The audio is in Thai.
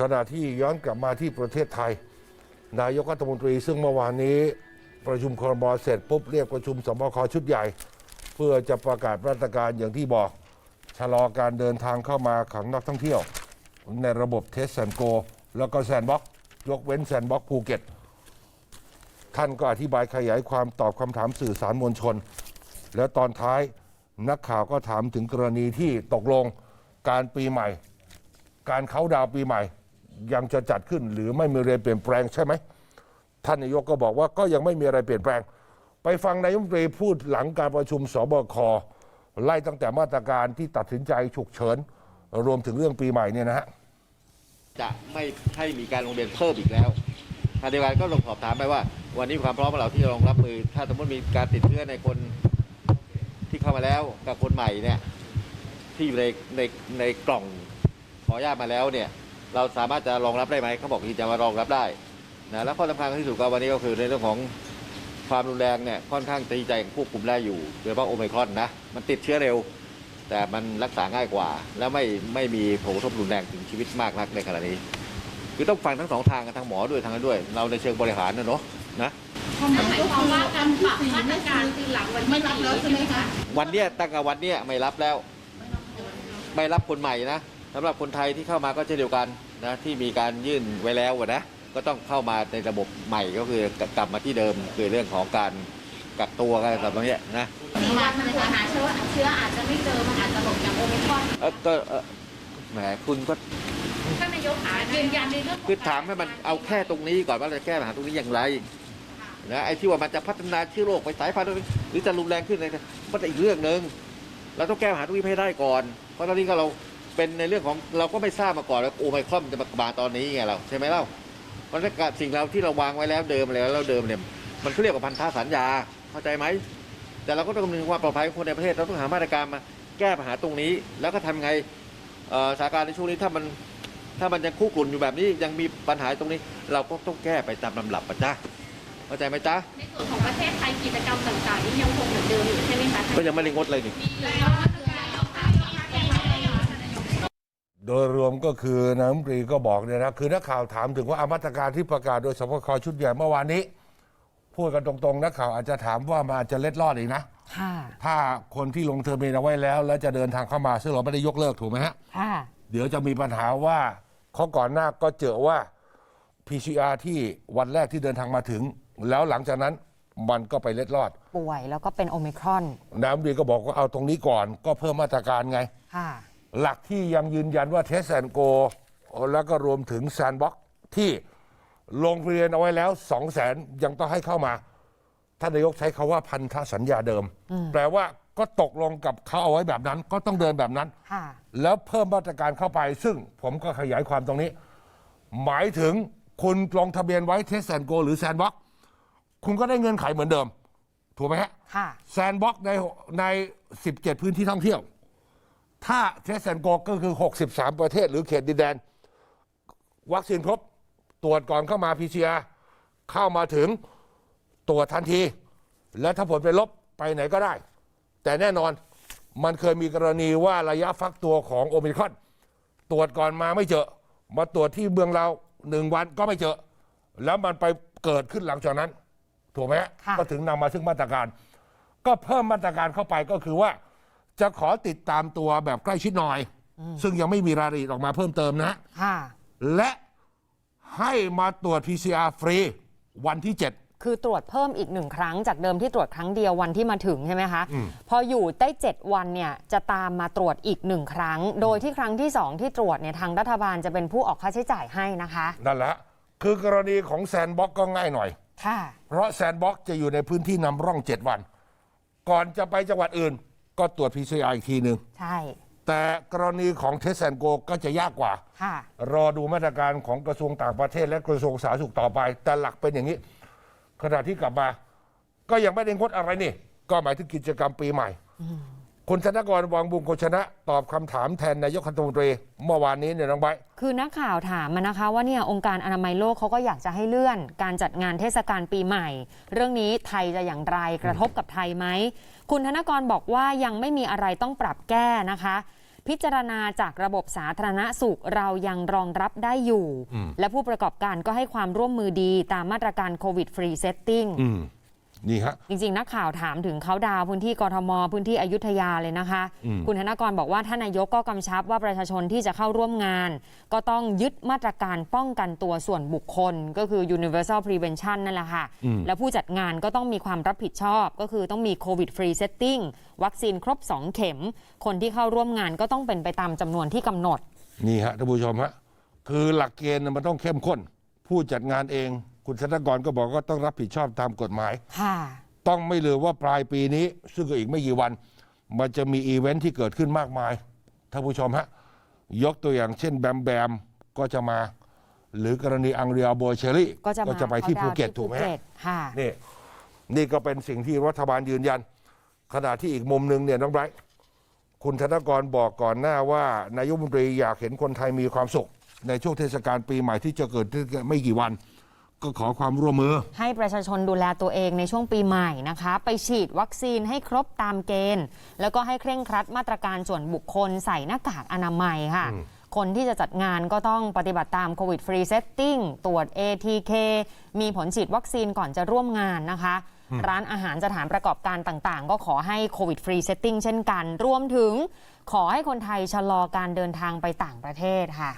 ขณะที่ย้อนกลับมาที่ประเทศไทย นายกรัฐมนตรี ซึ่งเมื่อวานนี้ประชุมครมเสร็จปุ๊บเรียกประชุมสบคชุดใหญ่ เพื่อจะประกาศมาตรการอย่างที่บอกชะลอการเดินทางเข้ามาของนักท่องเที่ยว ในระบบเทสแซนโก แล้วก็แซนบ็อกยกเว้นแซนบ็อกภูเก็ต ท่านก็อธิบายขยายความตอบคำถามสื่อสารมวลชน แล้วตอนท้ายนักข่าวก็ถามถึงกรณีที่ตกลงการปีใหม่ การเขาดาวปีใหม่ ยังจะจัดขึ้น หรือไม่มีอะไรเปลี่ยนแปลงใช่ไหมท่านนายกก็บอกว่าก็ยังไม่มีอะไรเปลี่ยนแปลง ไปฟังนายมนตรีพูดหลังการประชุมสบคไล่ตั้งแต่มาตรการที่ตัดสินใจฉุกเฉิน รวมถึงเรื่องปีใหม่เนี่ยนะฮะจะไม่ให้มีการลงทะเบียนเพิ่มอีกแล้วทางเดียวกันก็ลงสอบถามไปว่า วันนี้ความพร้อมของเราที่จะรองรับมือ ถ้าสมมติมีการติดเชื้อในคนที่เข้ามาแล้วกับคนใหม่เนี่ยที่อยู่ในในในกล่องขออนุญาตมาแล้วเนี่ย เราสามารถจะรองรับได้ไหมเขาบอกที่จะมารองรับได้นะแล้วข้อสำคัญที่สุดก็วันนี้ก็คือในเรื่องของความรุนแรงเนี่ยค่อนข้างตีใจควบคุมได้อยู่โดยเฉพาะโอไมครอนนะมันติดเชื้อเร็ว แต่มันรักษาง่ายกว่า แล้วไม่ไม่มีผลกระทบรุนแรงถึงชีวิตมากนักในขณะนี้ คือต้องฟังทั้งสองทางกันทั้งหมอด้วยทางนั้นด้วย เราในเชิงบริหารนะเนาะนะนั่นหมายความว่าการปรับมาตรการคือหลังวันที่ไม่รับแล้วใช่ไหมคะวันเนี้ยตั้งแต่วันเนี้ยไม่รับแล้ว ไม่รับคนใหม่นะ สำหรับคนไทยที่เข้ามาก็เช่นเดียวกันนะที่มีการยื่นไว้แล้วอะนะก็ต้องเข้ามาในระบบใหม่ก็คือกลับมาที่เดิมคือเรื่องของการกักตัวกันแบบนี้นะสี่วันมันตรวจหาเชื้อเชื้ออาจจะไม่เจอมันอาจจะหลบจากโอมิครอนเออก็เอ่อแหมคุณก็ท่านนายกขายืนยันในเรื่องคือถามให้มันเอาแค่ตรงนี้ก่อนว่าเราจะแก้ปัญหาตรงนี้อย่างไรนะไอ้ที่ว่ามันจะพัฒนาเชื้อโรคไปสายพันธุ์หรือจะรุนแรงขึ้นอะไรมันอีกเรื่องหนึ่งเราต้องแก้ปัญหาตรงนี้ให้ได้ก่อน เพราะตอนนี้ก็เรา เป็นในเรื่องของเราก็ไม่ทราบมาก่อนว่าโอไมครอนมันจะมาตอนนี้ไงเราใช่ไหมเล่ามันก็สิ่งเราที่เราวางไว้แล้วเดิมแล้วแล้วเดิมเนี่ยมันเขาเรียกว่าพันธสัญญาเข้าใจไหมแต่เราก็ต้องคำนึงความปลอดภัยของคนในประเทศเราต้องหามาตรการมาแก้ปัญหาตรงนี้ แล้วก็ทำไงเอ่อสถานการณ์ในช่วงนี้ถ้ามันถ้ามันยังคู่กลุ่นอยู่แบบนี้ยังมีปัญหาตรงนี้ เราก็ต้องแก้ไปตามลำดับปะจ๊ะเข้าใจไหมจ๊ะในส่วนของประเทศไทยกิจกรรมต่างๆนี่ยังคงเหมือนเดิมอยู่ใช่ไหมคะก็ยังไม่ได้งดเลยนี่ โดยรวมก็คือนายกรัฐมนตรีก็บอกเนี่ยนะคือนักข่าวถามถึงว่าอามาตรการที่ประกาศโดยสบคชุดใหญ่เมื่อวานนี้ พูดกันตรงๆนักข่าวอาจจะถามว่ามันอาจจะเล็ดลอดอีกนะค่ะถ้าคนที่ลงเทอร์มินเอาไว้แล้ว แล้วจะเดินทางเข้ามาซึ่งเราไม่ได้ยกเลิกถูกไหมฮะค่ะเดี๋ยวจะมีปัญหาว่าเขาก่อนหน้าก็เจอว่า PCR ที่วันแรกที่เดินทางมาถึง แล้วหลังจากนั้นมันก็ไปเล็ดลอด ป่วยแล้วก็เป็นโอมิครอนนายกรัฐมนตรีก็บอกว่าเอาตรงนี้ก่อน ก็เพิ่มมาตรการไงค่ะ หลักที่ยังยืนยันว่าเทสแอนโกแล้วก็รวมถึงแซนบ็อกที่ลงเรียนเอาไว้แล้ว2 0 0แสนยังต้องให้เข้ามาท่านนายกใช้คาว่าพันธสัญญาเดิม แปลว่าก็ตกลงกับเขาเอาไว้แบบนั้น ก็ต้องเดินแบบนั้นค่ะแล้วเพิ่มมาตรการเข้าไป ซึ่งผมก็ขยายความตรงนี้ หมายถึงคุณลงทะเบียนไว้เทสแอนโกหรือแซนบ็อกคุณก็ได้เงินไขเหมือนเดิม ถูกไหมฮะค่ะแซนบ็อกในใน 17 พื้นที่ท่องเที่ยว ถ้าเทสแอนโกก็คือ 63 ประเทศหรือเขตดินแดน วัคซีนครบตรวจก่อนเข้ามา PCR เข้ามาถึงตรวจทันที และถ้าผลเป็นลบไปไหนก็ได้ แต่แน่นอนมันเคยมีกรณีว่าระยะฟักตัวของโอมิครอนตรวจก่อนมาไม่เจอ มาตรวจที่เมืองเราหนึ่งวันก็ไม่เจอ แล้วมันไปเกิดขึ้นหลังจากนั้น ถูกไหมฮะค่ะก็ถึงนำมาซึ่งมาตรการ ก็เพิ่มมาตรการเข้าไปก็คือว่า จะขอติดตามตัวแบบใกล้ชิดหน่อย ซึ่งยังไม่มีรายละเอียดออกมาเพิ่มเติมนะ ค่ะ และให้มาตรวจ PCR ฟรีวันที่ 7 คือตรวจเพิ่มอีกหนึ่งครั้งจากเดิมที่ตรวจครั้งเดียววันที่มาถึงใช่ไหมคะพออยู่ได้ 7 วันเนี่ยจะตามมาตรวจอีกหนึ่งครั้ง โดยที่ครั้งที่ 2 ที่ตรวจเนี่ยทางรัฐบาลจะเป็นผู้ออกค่าใช้จ่ายให้นะคะ นั่นแหละ คือกรณีของแซนบ็อกก็ง่ายหน่อย ค่ะ เพราะแซนบ็อกจะอยู่ในพื้นที่นำร่อง 7 วัน ก่อนจะไปจังหวัดอื่น ก็ตรวจ PCR อีกทีหนึ่งใช่ แต่กรณีของเทสแอนโกก็จะยากกว่า ค่ะ รอดูมาตรการของกระทรวงต่างประเทศและกระทรวงสาธารณสุขต่อไป แต่หลักเป็นอย่างนี้ ขณะที่กลับมา ก็ยังไม่ได้งดอะไรนี่ ก็หมายถึงกิจกรรมปีใหม่ คุณธนกรวังบุญโคชนะ ตอบคำถามแทนนายกรัฐมนตรีเมื่อวานนี้เนี่ยน้องใบร์ทคือนักข่าวถามมานะคะ ว่าเนี่ยองค์การอนามัยโลกเขาก็อยากจะให้เลื่อน การจัดงานเทศกาลปีใหม่ เรื่องนี้ไทยจะอย่างไรกระทบกับไทยไหม คุณธนกรบอกว่ายังไม่มีอะไรต้องปรับแก้นะคะ พิจารณาจากระบบสาธารณสุขเรายังรองรับได้อยู่อืมและผู้ประกอบการก็ให้ความร่วมมือดีตามมาตรการโควิดฟรีเซตติ้งอืม นี่ฮะ จริงๆ นักข่าวถามถึงเขาดาวน์พื้นที่กทม พื้นที่อยุธยาเลยนะคะ อืม คุณธนกรบอกว่าท่านนายกก็กำชับว่าประชาชนที่จะเข้าร่วมงาน ก็ต้องยึดมาตรการป้องกันตัวส่วนบุคคล ก็คือ universal prevention นั่นแหละค่ะอืมแล้วผู้จัดงานก็ต้องมีความรับผิดชอบ ก็คือต้องมี covid free setting วัคซีนครบ 2 เข็ม คนที่เข้าร่วมงานก็ต้องเป็นไปตามจำนวนที่กำหนด นี่ฮะท่านผู้ชมฮะคือหลักเกณฑ์น่ะมันต้องเข้มข้น ผู้จัดงานเอง คุณธนกรก็บอกว่าต้องรับผิดชอบตามกฎหมาย ค่ะ ต้องไม่ลืมว่าปลายปีนี้ ซึ่งก็อีกไม่กี่วัน มันจะมีอีเวนท์ที่เกิดขึ้นมากมายท่านผู้ชมฮะ ยกตัวอย่างเช่นแบมแบมก็จะมา หรือกรณีอังเรียโบเชอรี่ก็จะมาไปที่ข้าภูดาวน์เก็ตถูกไหมภูฮะเก็ตค่ะ นี่นี่ก็เป็นสิ่งที่รัฐบาลยืนยัน ขณะที่อีกมุมหนึ่งเนี่ยน้องไบรท์คุณธนกรบอกก่อนหน้าว่า นายกรัฐมนตรีอยากเห็นคนไทยมีความสุข ในช่วงเทศกาลปีใหม่ที่จะเกิดขึ้นไม่กี่วัน ก็ขอความร่วมมือ ให้ประชาชนดูแลตัวเองในช่วงปีใหม่นะคะ ไปฉีดวัคซีนให้ครบตามเกณฑ์ แล้วก็ให้เคร่งครัดมาตรการส่วนบุคคลใส่หน้ากากอนามัยค่ะ คนที่จะจัดงานก็ต้องปฏิบัติตามโควิดฟรีเซตติ้งตรวจ ATK มีผลฉีดวัคซีนก่อนจะร่วมงานนะคะ ร้านอาหารสถานประกอบการต่างๆ ก็ขอให้โควิดฟรีเซตติ้งเช่นกัน รวมถึงขอให้คนไทยชะลอการเดินทางไปต่างประเทศค่ะ